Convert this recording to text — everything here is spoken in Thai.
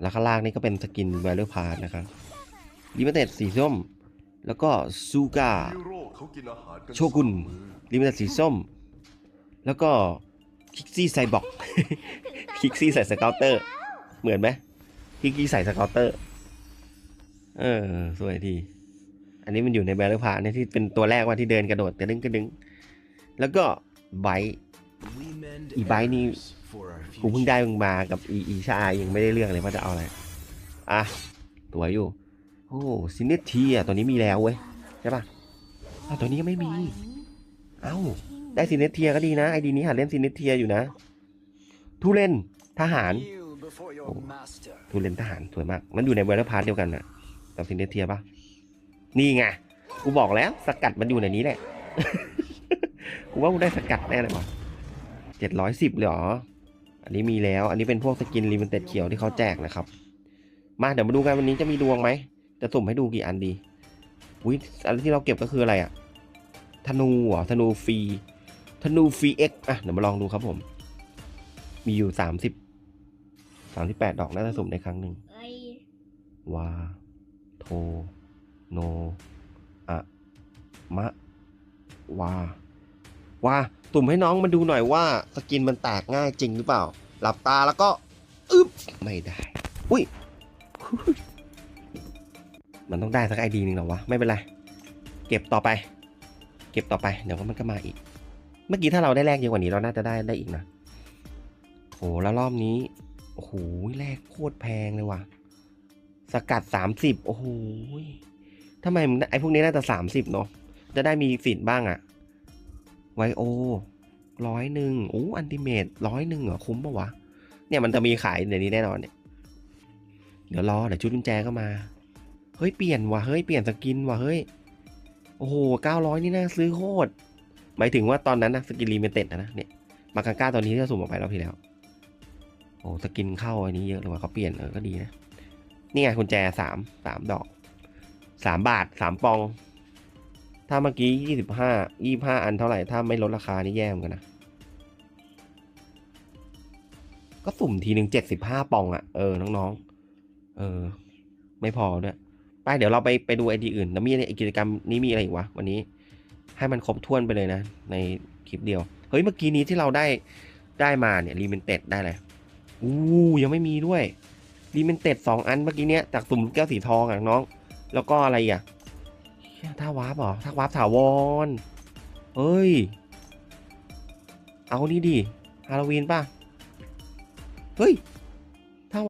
แล้วข้างล่างนี่ก็เป็นสกินแวลูพาร์นะครับลิมิเต็ดสีส้ม แล้วก็ซูกาโร่เขาโชกุนลิมิเต็ดสีส้ม แล้วก็คิกซี่ไซบอกคิกซี่ใส่สเกลเตอร์ เหมือนไหมคิกซี่ใส่สเกลเตอร์ เออ สวยดี อันนี้มันอยู่ในแบลเลอร์พาเนี่ยที่เป็นตัวแรกว่าที่เดินกระโดดกระดึงกระดึง แล้วก็ไบต์ อีไบนี่กูเพิ่งได้มึงมากับอีอีชายังไม่ได้เลือกเลยว่าจะเอาอะไร อะตัวอยู่ โอ้ซินเนทีอะตัวนี้มีแล้วเว้ย ใช่ป่ะอ้าวตัวนี้ยังไม่มี เอ้า ได้ซินเนเทียก็ดีนะไอดีนี้หัดเล่นซินเนเทียอยู่นะทูเลนทหารทูเลนทหารสวยมาก มันอยู่ในเวลพาร์ทเดียวกันนะกับซินเนเทียป่ะ นี่ไง กูบอกแล้วสกัดมันอยู่ในนี้แหละ กูว่ากูได้สกัดแน่เลยว่ะ เจ็ดร้อยสิบเลยเหรอ อันนี้มีแล้ว อันนี้เป็นพวกสกินลิมิเต็ดเขียวที่เขาแจกนะครับ มาเดี๋ยวมาดูกันวันนี้จะมีดวงไหม จะสุ่มให้ดูกี่อันดีอุ้ยอันที่เราเก็บก็คืออะไรอะธนูเหรอธนูฟรีธนูฟรีเอ็กอะเดี๋ยวมาลองดูครับผม มีอยู่สามสิบสามสิบแปดดอกน่าจะสุ่มในครั้งหนึ่งเอ้ยวาโทโนอะมะวาวา ตุ่มให้น้องมันดูหน่อยว่าสกินมันแตกง่ายจริงหรือเปล่า หลับตาแล้วก็อึ๊บไม่ได้ อุ้ย มันต้องได้สักไอดีหนึ่งหรอวะ ไม่เป็นไร เก็บต่อไป เก็บต่อไป เดี๋ยวมันก็มาอีก เมื่อกี้ถ้าเราได้แลกเยอะกว่านี้เราน่าจะได้ได้อีกนะโหแล้วรอบนี้โอ้โหแลกโคตรแพงเลยว่ะ สกัดสามสิบโอ้โหทำไมไอพวกนี้น่าจะสามสิบเนาะจะได้มีสิทธิ์บ้างอะ ไวโอร้อยหนึ่งโอ้อันติเมตร้อยหนึ่งเหรอคุ้มปะวะ เนี่ยมันจะมีขายเดี๋ยวนี้แน่นอนเนี่ย เดี๋ยวรอเดี๋ยวชุดกุญแจก็มา เฮ้ยเปลี่ยนว่ะเฮ้ยเปลี่ยนสกินว่ะเฮ้ย โอ้โหเก้าร้อยนี่น่าซื้อโคตร หมายถึงว่าตอนนั้นนะสกินลิมิเต็ดนะเนี่ย มากังก้าตอนนี้ที่เราสุ่มออกไปรอบที่แล้ว โอ้สกินเข้าอันนี้เยอะเลยว่ะเขาเปลี่ยนเออก็ดีนะ นี่ไงกุญแจสามสามดอกสามบาทสามปอง ถ้าเมื่อกี้ยี่สิบห้ายี่ห้าอันเท่าไหร่ ถ้าไม่ลดราคานี่แย่เหมือนกันนะ ก็สุ่มทีหนึ่งเจ็ดสิบห้าปองอะ่ะ เออ น้องๆ เออ ไม่พอด้วยไปเดี๋ยวเราไปไปดูไอดีอื่น แล้วมีไรกิจกรรมนี้มีอะไรอีกวะ วันนี้ ให้มันครบถ้วนไปเลยนะ ในคลิปเดียว เฮ้ย เมื่อกี้นี้ที่เราได้ได้มาเนี่ยรีเมนเต็ดได้เลยอู้ยังไม่มีด้วยรีเมนเต็ดสองอันเมื่อกี้เนี้ยจากสุ่มแก้วสีทองอะน้อง แล้วก็อะไรอะ ท่าวาร์ปเหรอท่าวาร์ปถาวรเฮ้ย เอานี่ดิ ฮาโลวีนป่ะ เฮ้ย